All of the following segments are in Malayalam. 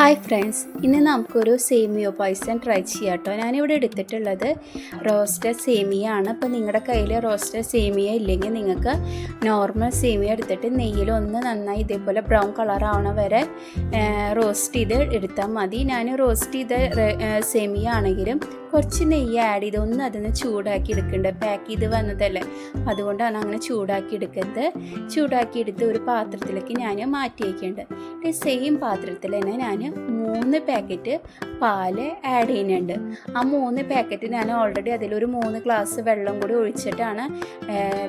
ഹായ് ഫ്രണ്ട്സ് ഇന്ന് നമുക്കൊരു സേമിയോ പായസം ട്രൈ ചെയ്യാം കേട്ടോ ഞാനിവിടെ എടുത്തിട്ടുള്ളത് റോസ്റ്റർ സേമിയ ആണ് അപ്പോൾ നിങ്ങളുടെ കയ്യിൽ റോസ്റ്റർ സേമിയ ഇല്ലെങ്കിൽ നിങ്ങൾക്ക് നോർമൽ സേമിയ എടുത്തിട്ട് നെയ്യിൽ ഒന്ന് നന്നായി ഇതേപോലെ ബ്രൗൺ കളർ ആവണ വരെ റോസ്റ്റ് ചെയ്ത് എടുത്താൽ മതി. ഞാൻ റോസ്റ്റ് ചെയ്ത സേമിയ ആണെങ്കിലും കുറച്ച് നെയ്യ് ആഡ് ചെയ്ത് ഒന്ന് അതൊന്ന് ചൂടാക്കി എടുക്കേണ്ടത് പാക്ക് ചെയ്ത് വന്നതല്ലേ? അതുകൊണ്ടാണ് അങ്ങനെ ചൂടാക്കി എടുക്കരുത്. ചൂടാക്കി എടുത്ത് ഒരു പാത്രത്തിലേക്ക് ഞാൻ മാറ്റി വയ്ക്കേണ്ടത് സെയിം പാത്രത്തിൽ തന്നെ ഞാൻ മൂന്ന് പാക്കറ്റ് പാൽ ആഡ് ചെയ്യുന്നുണ്ട്. ആ മൂന്ന് പാക്കറ്റ് ഞാൻ ഓൾറെഡി അതിലൊരു മൂന്ന് ഗ്ലാസ് വെള്ളം കൂടി ഒഴിച്ചിട്ടാണ്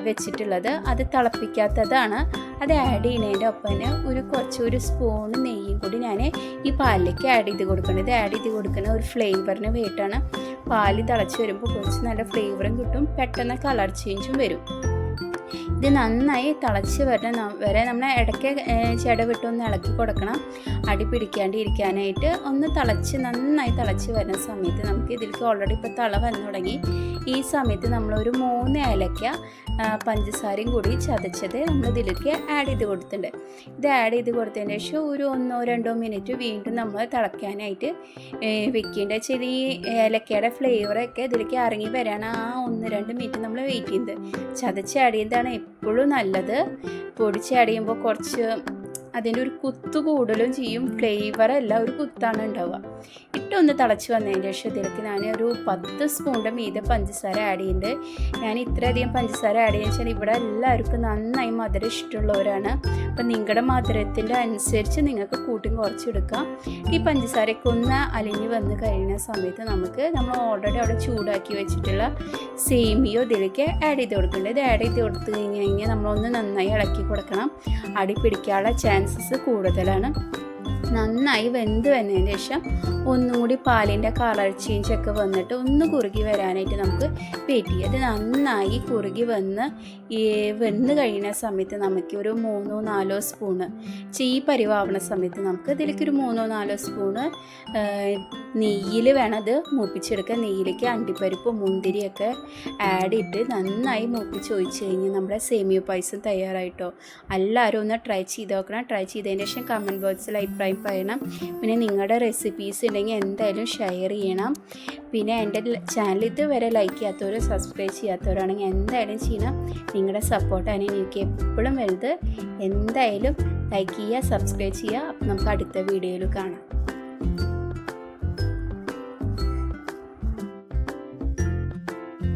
വെച്ചിട്ടുള്ളത്. അത് തിളപ്പിക്കാത്തതാണ്. അത് ആഡ് ചെയ്യുന്നതിന്റെ ഒപ്പം തന്നെ ഒരു കുറച്ച് ഒരു സ്പൂൺ നെയ്യും കൂടി ഞാൻ ഈ പാലിലേക്ക് ആഡ് ചെയ്ത് കൊടുക്കണം ഇത് ആഡ് ചെയ്ത് കൊടുക്കുന്ന ഒരു ഫ്ലേവറിന് വേണ്ടിയിട്ടാണ് പാൽ തിളച്ച് വരുമ്പോൾ കുറച്ച് നല്ല ഫ്ലേവറും കിട്ടും. പെട്ടെന്ന് കളർ ചേഞ്ചും വരും. ഇത് നന്നായി തിളച്ച് വരണ വരെ നമ്മൾ ഇടയ്ക്ക് ചെട വിട്ടൊന്ന് ഇളക്കി കൊടുക്കണം. അടി പിടിക്കാണ്ട് ഇരിക്കാനായിട്ട് ഒന്ന് തിളച്ച് നന്നായി തിളച്ച് വരുന്ന സമയത്ത് നമുക്ക് ഇതിലേക്ക് ഓൾറെഡി ഇപ്പോൾ തള വന്നു തുടങ്ങി. ഈ സമയത്ത് നമ്മളൊരു മൂന്ന് ഏലക്ക പഞ്ചസാരയും കൂടി ചതച്ചത് നമ്മൾ ഇതിലേക്ക് ആഡ് ചെയ്ത് കൊടുത്തിട്ടുണ്ട്. ഇത് ആഡ് ചെയ്ത് കൊടുത്തതിന് ശേഷം ഒരു ഒന്നോ രണ്ടോ മിനിറ്റ് വീണ്ടും നമ്മൾ തിളയ്ക്കാനായിട്ട് വെക്കേണ്ട ചെറിയ ഈ ഏലക്കയുടെ ഫ്ലേവറൊക്കെ ഇതിലേക്ക് ഇറങ്ങി വരാൻ ആ ഒന്ന് രണ്ട് മിനിറ്റ് നമ്മൾ വെയിറ്റ് ചെയ്യുന്നത്. ചതച്ച് ആഡ് ചെയ്യുന്നതാണ് എപ്പോഴും നല്ലത്. പൊടിച്ച് ആഡ് ചെയ്യുമ്പോൾ കുറച്ച് അതിന്റെ ഒരു കുത്തു കൂടുതലും ചെയ്യും. ഫ്ലേവർ ഫ്ലേവറല്ല ഒരു കുത്താണ് ഉണ്ടാവുക. ഇട്ടൊന്ന് തിളച്ച് വന്നതിന് ശേഷം ഇതിലേക്ക് ഞാൻ ഒരു പത്ത് സ്പൂണിന്റെ മീതെ പഞ്ചസാര ആഡ് ചെയ്യുന്നുണ്ട്. ഞാൻ ഇത്രയധികം പഞ്ചസാര ആഡ് ചെയ്യുന്ന വെച്ചാൽ ഇവിടെ എല്ലാവർക്കും നന്നായി മധുരം ഇഷ്ടമുള്ളവരാണ്. അപ്പം നിങ്ങളുടെ മധുരത്തിന്റെ അനുസരിച്ച് നിങ്ങൾക്ക് കൂട്ടിയും കുറച്ചെടുക്കാം. ഈ പഞ്ചസാരയൊക്കെ ഒന്ന് അലിഞ്ഞ് വന്ന് കഴിയുന്ന സമയത്ത് നമുക്ക് നമ്മൾ ഓൾറെഡി അവിടെ ചൂടാക്കി വെച്ചിട്ടുള്ള സേമിയോ ഇതിലേക്ക് ആഡ് ചെയ്ത് കൊടുക്കുന്നുണ്ട് ഇത് ആഡ് ചെയ്ത് കൊടുത്തു കഴിഞ്ഞ് കഴിഞ്ഞാൽ നമ്മളൊന്ന് നന്നായി ഇളക്കി കൊടുക്കണം. അടി പിടിക്കാനുള്ള ചാൻസസ് കൂടുതലാണ്. നന്നായി വെന്ത് വന്നതിന് ശേഷം ഒന്നും കൂടി പാലിന്റെ കളർ ചേഞ്ച് ഒക്കെ വന്നിട്ട് ഒന്ന് കുറുകി വരാനായിട്ട് നമുക്ക് വെയിറ്റ് ചെയ്യാം. അത് നന്നായി കുറുകി വന്ന് ഈ വെന്ത് കഴിയുന്ന സമയത്ത് നമുക്ക് ഒരു മൂന്നോ നാലോ സ്പൂണ് ചീ പരിവാവുന്ന സമയത്ത് നമുക്ക് ഇതിലേക്ക് ഒരു മൂന്നോ നാലോ സ്പൂണ് നെയ്യിൽ വേണം അത് മൂപ്പിച്ചെടുക്കുക നെയ്യിലേക്ക് അണ്ടിപ്പരിപ്പും മുന്തിരിയൊക്കെ ആഡ് ചെയ്ത് നന്നായി മൂപ്പിച്ച് ഒഴിച്ച് കഴിഞ്ഞ് നമ്മുടെ സേമിയ പായസം തയ്യാറായിട്ടോ. എല്ലാവരും ഒന്ന് ട്രൈ ചെയ്ത് നോക്കണം. ട്രൈ ചെയ്തതിന് ശേഷം കമന്റ് ബോക്സിൽ അഭിപ്രായം പറയണം പിന്നെ നിങ്ങളുടെ റെസിപ്പീസ് ഉണ്ടെങ്കിൽ എന്തായാലും ഷെയർ ചെയ്യണം. പിന്നെ എന്റെ ചാനൽ ഇതുവരെ ലൈക്ക് ചെയ്യാത്തവരും സബ്സ്ക്രൈബ് ചെയ്യാത്തവരാണെങ്കിൽ എന്തായാലും ചെയ്യണം. നിങ്ങളുടെ സപ്പോർട്ടാണ് എനിക്ക് എപ്പോഴും വലുത്. എന്തായാലും ലൈക്ക് ചെയ്യുക സബ്സ്ക്രൈബ് ചെയ്യുക. നമുക്ക് അടുത്ത വീഡിയോയിൽ കാണാം.